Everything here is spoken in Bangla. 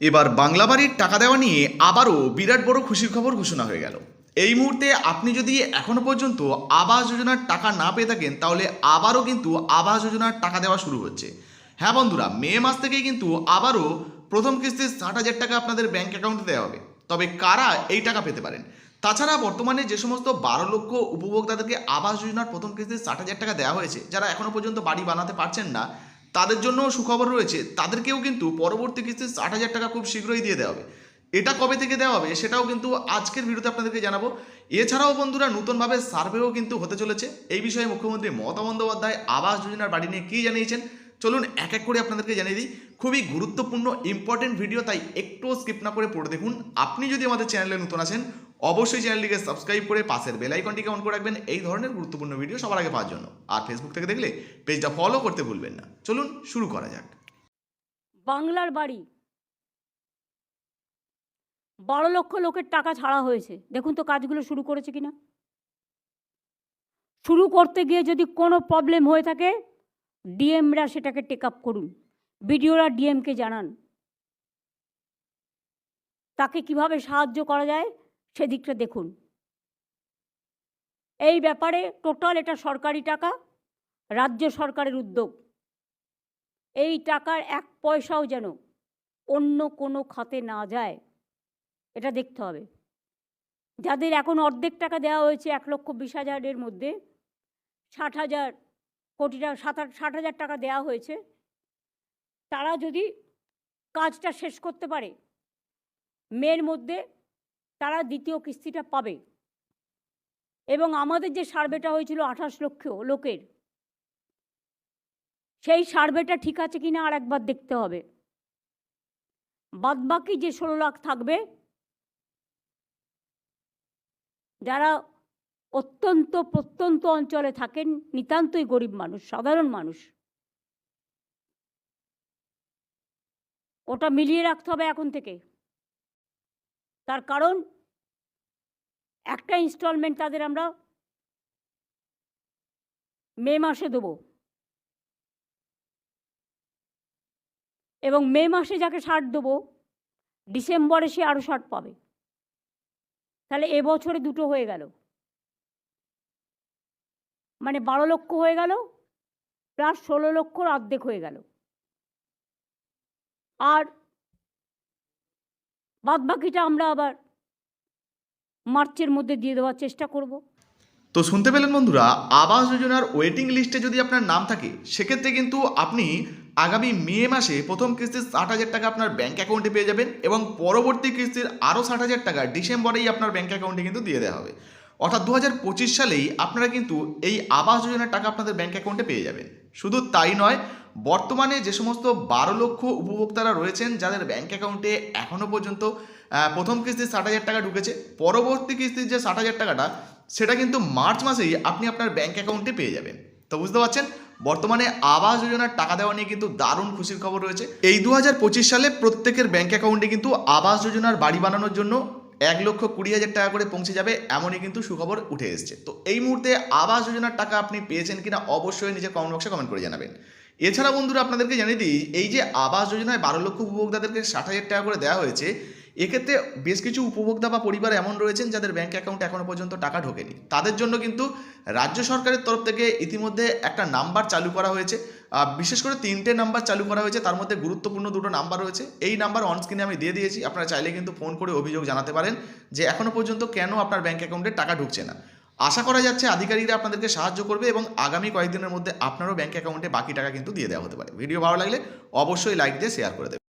এবার বাংলা বাড়ির টাকা দেওয়া নিয়ে আবারও বিরাট বড় খুশির খবর ঘোষণা হয়ে গেল। এই মুহূর্তে আপনি যদি এখনও পর্যন্ত আবাস যোজনার টাকা না পেয়ে থাকেন, তাহলে আবারও কিন্তু আবাস যোজনার টাকা দেওয়া শুরু হচ্ছে। হ্যাঁ বন্ধুরা, মে মাস থেকেই কিন্তু আবারও প্রথম কিস্তির ষাট হাজার টাকা আপনাদের ব্যাঙ্ক অ্যাকাউন্টে দেওয়া হবে। তবে কারা এই টাকা পেতে পারেন? তাছাড়া বর্তমানে যে সমস্ত বারো লক্ষ উপভোক্তাদেরকে আবাস যোজনার প্রথম কিস্তির ষাট হাজার টাকা দেওয়া হয়েছে, যারা এখনও পর্যন্ত বাড়ি বানাতে পারছেন না তাদের জন্য সুখবর রয়েছে। তাদেরকেও কিন্তু পরবর্তী কিস্তির ষাট হাজার টাকা খুব শীঘ্রই দিয়ে দেওয়া হবে। এটা কবে থেকে দেওয়া হবে সেটাও কিন্তু আজকের ভিডিওতে আপনাদেরকে জানাব। এছাড়াও বন্ধুরা, নতুনভাবে সার্ভেও কিন্তু হতে চলেছে। এই বিষয়ে মুখ্যমন্ত্রী মমতা বন্দ্যোপাধ্যায় আবাস যোজনার বাড়ি নিয়ে কী জানিয়েছেন, চলুন এক এক করে আপনাদেরকে জানিয়ে দিই। খুবই গুরুত্বপূর্ণ ইম্পর্টেন্ট ভিডিও তাই একটু স্কিপ না করে পড়ে দেখুন। আপনি যদি আমাদের চ্যানেলে নতুন আছেন অবশ্যই চ্যানেলটিকে সাবস্ক্রাইব করে পাশের বেল আইকনটিকে অন করে রাখবেন। এই ধরনের গুরুত্বপূর্ণ ভিডিও সবার আগে পাওয়ার জন্য। আর ফেসবুক থেকে দেখলে পেজটা ফলো করতে ভুলবেন না। চলুন শুরু করা যাক। বাংলার বাড়ি। বারো লক্ষ লোকের টাকা ছাড়া হয়েছে। দেখুন তো কাজগুলো শুরু করেছে কিনা। শুরু করতে গিয়ে যদি কোনো প্রবলেম হয়ে থাকে ডিএমরা সেটাকে টেক আপ করুন। বিডিওরা ডিএমকে জানান। তাকে কীভাবে সাহায্য করা যায়? সেদিকটা দেখুন। এই ব্যাপারে টোটাল এটা সরকারি টাকা, রাজ্য সরকারের উদ্যোগ। এই টাকার এক পয়সাও যেন অন্য কোনো খাতে না যায়, এটা দেখতে হবে। যাদের এখন অর্ধেক টাকা দেওয়া হয়েছে, এক লক্ষ বিশ হাজারের মধ্যে ষাট হাজার কোটি টাকা, সাত ষাট হাজার টাকা দেওয়া হয়েছে, তারা যদি কাজটা শেষ করতে পারে, মের মধ্যে তারা দ্বিতীয় কিস্তিটা পাবে। এবং আমাদের যে সার্ভেটা হয়েছিল আঠাশ লক্ষ লোকের, সেই সার্ভেটা ঠিক আছে কিনা আর একবার দেখতে হবে। বাদবাকি যে ষোলো লাখ থাকবে, যারা অত্যন্ত প্রত্যন্ত অঞ্চলে থাকেন, নিতান্তই গরিব মানুষ, সাধারণ মানুষ, ওটা মিলিয়ে রাখতে হবে এখন থেকে। তার কারণ একটা ইনস্টলমেন্ট তাদের আমরা মে মাসে দেবো। এবং মে মাসে যাকে ষাট দেবো, ডিসেম্বরে সে আরও ষাট পাবে। তাহলে এবছরে দুটো হয়ে গেল। মানে বারো লক্ষ হয়ে গেল, প্লাস ষোলো লক্ষর অর্ধেক হয়ে গেল। আর বাদবাকিটা আমরা আবার মার্চের মধ্যে দিয়ে দেওয়ার চেষ্টা করব। তো শুনতে পেলেন বন্ধুরা, আবাস যোজনার ওয়েটিং লিস্টে যদি আপনার নাম থাকে, সেক্ষেত্রে কিন্তু আপনি আগামী মে মাসে প্রথম কিস্তির ষাট হাজার টাকা আপনার ব্যাঙ্ক অ্যাকাউন্টে পেয়ে যাবেন এবং পরবর্তী কিস্তির আরও ষাট হাজার টাকা ডিসেম্বরেই আপনার ব্যাঙ্ক অ্যাকাউন্টে কিন্তু দিয়ে দেওয়া হবে। অর্থাৎ দু হাজার পঁচিশ সালেই আপনারা কিন্তু এই আবাস যোজনার টাকা আপনাদের ব্যাঙ্ক অ্যাকাউন্টে পেয়ে যাবেন। শুধু তাই নয় বর্তমানে যে সমস্ত বারো লক্ষ উপভোক্তারা রয়েছেন, যাদের ব্যাঙ্ক অ্যাকাউন্টে এখনও পর্যন্ত প্রথম কিস্তির ষাট হাজার টাকা ঢুকেছে, পরবর্তী কিস্তির যে ষাট হাজার টাকাটা, সেটা কিন্তু মার্চ মাসেই আপনি আপনার ব্যাঙ্ক অ্যাকাউন্টে পেয়ে যাবেন। তো বুঝতে পারছেন? বর্তমানে আবাস যোজনার টাকা দেওয়া নিয়ে কিন্তু দারুণ খুশির খবর রয়েছে। এই দু হাজার পঁচিশ সালে প্রত্যেকের ব্যাঙ্ক অ্যাকাউন্টে কিন্তু আবাস যোজনার বাড়ি বানানোর জন্য এক লক্ষ কুড়ি হাজার টাকা করে পৌঁছে যাবে, এমনই কিন্তু সুখবর উঠে এসেছে। তো এই মুহূর্তে আবাস যোজনার টাকা আপনি পেয়েছেন কিনা, অবশ্যই নিজে কমেন্ট বক্সে কমেন্ট করে জানাবেন। এছাড়া বন্ধুরা আপনাদেরকে জানিয়ে দিই, এই যে আবাস যোজনায় বারো লক্ষ উপভোক্তাদেরকে ষাট হাজার টাকা করে দেওয়া হয়েছে, এক্ষেত্রে বেশ কিছু উপভোক্তা বা পরিবার এমন রয়েছেন যাদের ব্যাঙ্ক অ্যাকাউন্টে এখনও পর্যন্ত টাকা ঢোকেনি। তাদের জন্য কিন্তু রাজ্য সরকারের তরফ থেকে ইতিমধ্যে একটা নাম্বার চালু করা হয়েছে। বিশেষ করে তিনটে নাম্বার চালু করা হয়েছে, তার মধ্যে গুরুত্বপূর্ণ দুটো নাম্বার রয়েছে। এই নাম্বার অন স্ক্রিনে আমি দিয়ে দিয়েছি, আপনারা চাইলে কিন্তু ফোন করে অভিযোগ জানাতে পারেন যে এখনও পর্যন্ত কেন আপনার ব্যাঙ্ক অ্যাকাউন্টে টাকা ঢুকছে না। আশা করা যাচ্ছে আধিকারিকরা আপনাদেরকে সাহায্য করবে এবং আগামী কয়েকদিনের মধ্যে আপনারও ব্যাঙ্ক অ্যাকাউন্টে বাকি টাকা কিন্তু দিয়ে দেওয়া হতে পারে। ভিডিও ভালো লাগলে অবশ্যই লাইক দিয়ে শেয়ার করে দেবেন।